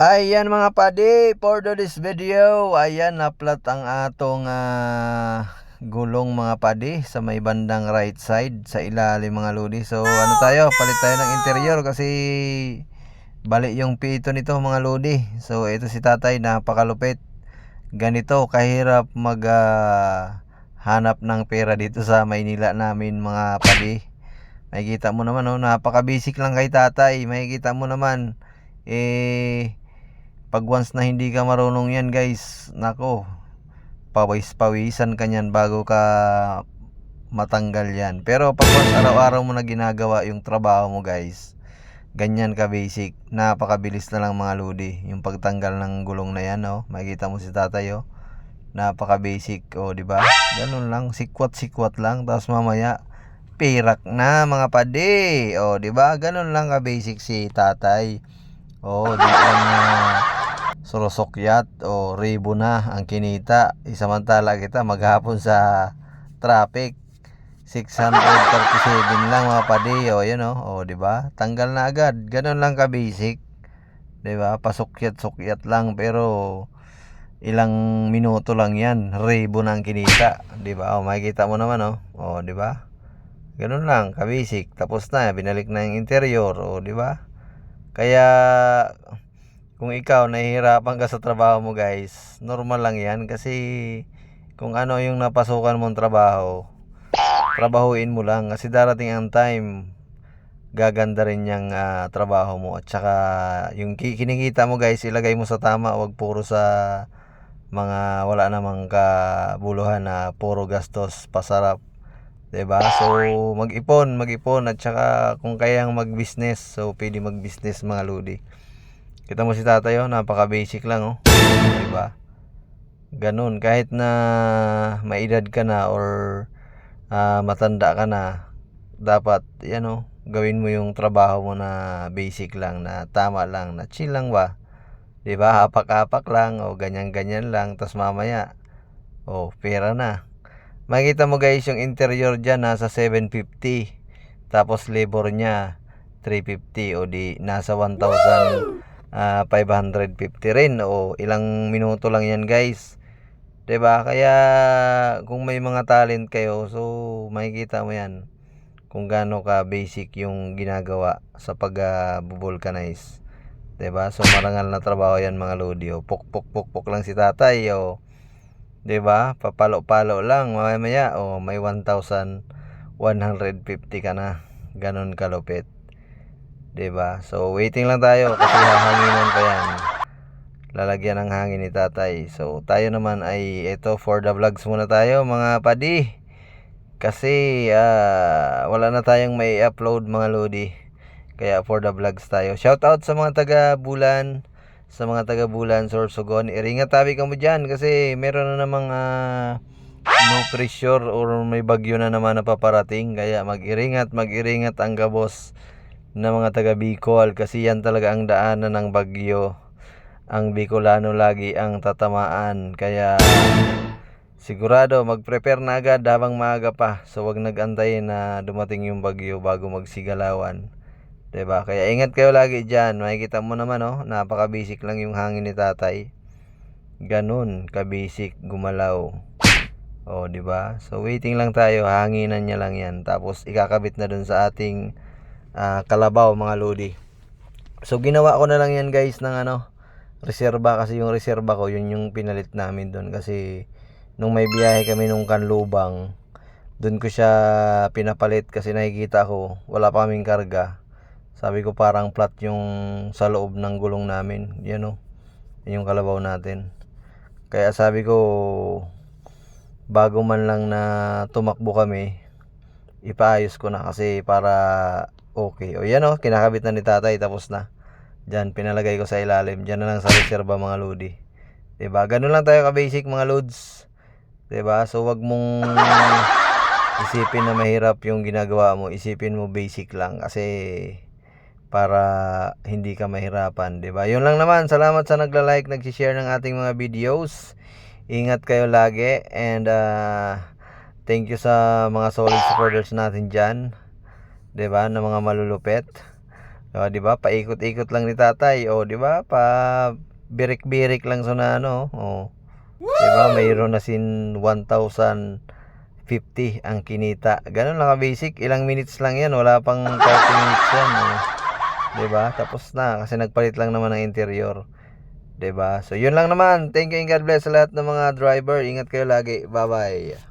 Ayan mga padi, for this video, ayan naplat ang atong ah, gulong mga padi sa may bandang right side sa ilalim mga lodi. So ano tayo, palit tayo ng interior kasi bali yung pito nito mga lodi. So ito si tatay, napakalupit. Ganito kahirap mag ah, hanap ng pera dito sa Maynila namin mga padi. Makikita mo naman, oh, napaka-basic lang kay tatay. Makikita mo naman, eh, pag once na hindi ka marunong yan guys, nako, pawis-pawisan ka yan bago ka matanggal yan. Pero pag once araw-araw mo na ginagawa yung trabaho mo guys, ganyan ka basic, napakabilis na lang mga ludi. Yung pagtanggal ng gulong na yan, oh, makikita mo si tatay, oh, napaka basic, oh, di ba? Ganun lang, sikwat-sikwat lang, tapos mamaya, pirak na mga padi. Oh, 'di ba? Ganun lang ka basic si tatay. Oh, di na surosokyat o ribo na ang kinita. Isamantala kita maghapon sa traffic. 637 lang mga padi. Oh, yun oh. Oh, 'di ba? Tanggal na agad. Ganun lang ka basic. 'Di ba? Pasukyat-sukyat lang pero ilang minuto lang 'yan. Ribo na ang kinita, 'di ba? Oh, makikita mo naman oh. Oh, 'di ba? Ganun lang, ka-basic. Tapos na, binalik na yung interior, o di ba? Kaya kung ikaw nahihirapan ka sa trabaho mo, guys, normal lang 'yan. Kasi kung ano yung napasukan mong trabaho, trabahuin mo lang. Kasi darating ang time gaganda rin yung ah, trabaho mo. At saka yung ki- kinikita mo guys ilagay mo sa tama. Wag puro sa mga wala namang kabuluhan na puro gastos pasarap. 'Di ba? So, mag-ipon, mag-ipon. At saka kung kayang mag-business, so pwede mag-business mga lodi. Kita mo si tatay oh, napaka-basic lang oh. 'Di ba? Ganun, kahit na maedad ka na or ah, matanda ka na, dapat yan oh, gawin mo yung trabaho mo na basic lang, na tama lang, na chill lang ba? 'Di ba? Hapak-hapak lang o ganyan-ganyan lang, tas mamaya oh, pera na. Makikita mo guys yung interior dyan nasa 750. Tapos labor niya 350 o di nasa 1,550 rin o ilang minuto lang yan guys. 'Di ba? Kaya kung may mga talent kayo, so makikita mo yan kung gaano ka basic yung ginagawa sa pag-vulcanize. 'Di ba? So marangal na trabaho yan mga lodi. O, puk puk puk puk lang si tatay o 'di ba? Papalo-palo lang mamaya oh, may 1,150 ka na. Ganon kalupit. 'Di ba? So waiting lang tayo kasi hahanginan pa 'yan. Lalagyan ng hangin ni tatay. So tayo naman ay ito for the vlogs muna tayo mga padi. Kasi ah, wala na tayong may upload mga lodi. Kaya for the vlogs tayo. Shout out sa mga taga Bulan sa mga taga Bulan, Sorsogon. Iringat tabi ka mo dyan kasi meron na namang ah, no pressure or may bagyo na naman na paparating. Kaya mag-iringat, mag-iringat ang gabos na mga taga Bicol kasi yan talaga ang daanan ng bagyo. Ang Bicolano lagi ang tatamaan. Kaya sigurado mag-prepare na agad habang maaga pa. So wag nag-antay na dumating yung bagyo bago magsigalawan. 'Di ba? Kaya ingat kayo lagi diyan. Makikita mo naman oh, napaka-basic lang yung hangin ni tatay. Ganun, ka-basic gumalaw. Oh, 'di ba? So waiting lang tayo, hanginan niya lang 'yan. Tapos ikakabit na dun sa ating ah, kalabaw mga lodi. So ginawa ko na lang 'yan guys ng ano, reserba kasi yung reserba ko, yun yung pinalit namin doon kasi nung may biyahe kami nung Kanlubang, doon ko siya pinapalit kasi nakikita ko wala pa kaming karga. Sabi ko parang flat yung sa loob ng gulong namin. Yan o. Yan yung kalabaw natin. Kaya sabi ko bago man lang na tumakbo kami, ipaayos ko na kasi para okay. O yan o, kinakabit na ni tatay tapos na. Diyan, pinalagay ko sa ilalim. Diyan na lang sa reserva mga lodi. 'Di ba? Ganun lang tayo ka-basic mga loads. 'Di ba? So wag mong isipin na mahirap yung ginagawa mo. Isipin mo basic lang kasi para hindi ka mahirapan, 'di ba? 'Yun lang naman. Salamat sa nagla-like, nag-share ng ating mga videos. Ingat kayo lagi and uh, thank you sa mga solid supporters natin diyan. 'Di ba? Na mga malulupet. O, di ba? Paikot-ikot lang ni tatay. O, di ba? Pa birik-birik lang sa ano. O. Di ba? Mayroon na sin 1,050 ang kinita. Ganun lang ka-basic. Ilang minutes lang yan. Wala pang 30 minutes yan. O. Di ba? Tapos na. Kasi nagpalit lang naman ng interior. Di ba? So, yun lang naman. Thank you and God bless sa lahat ng mga driver. Ingat kayo lagi. Bye-bye.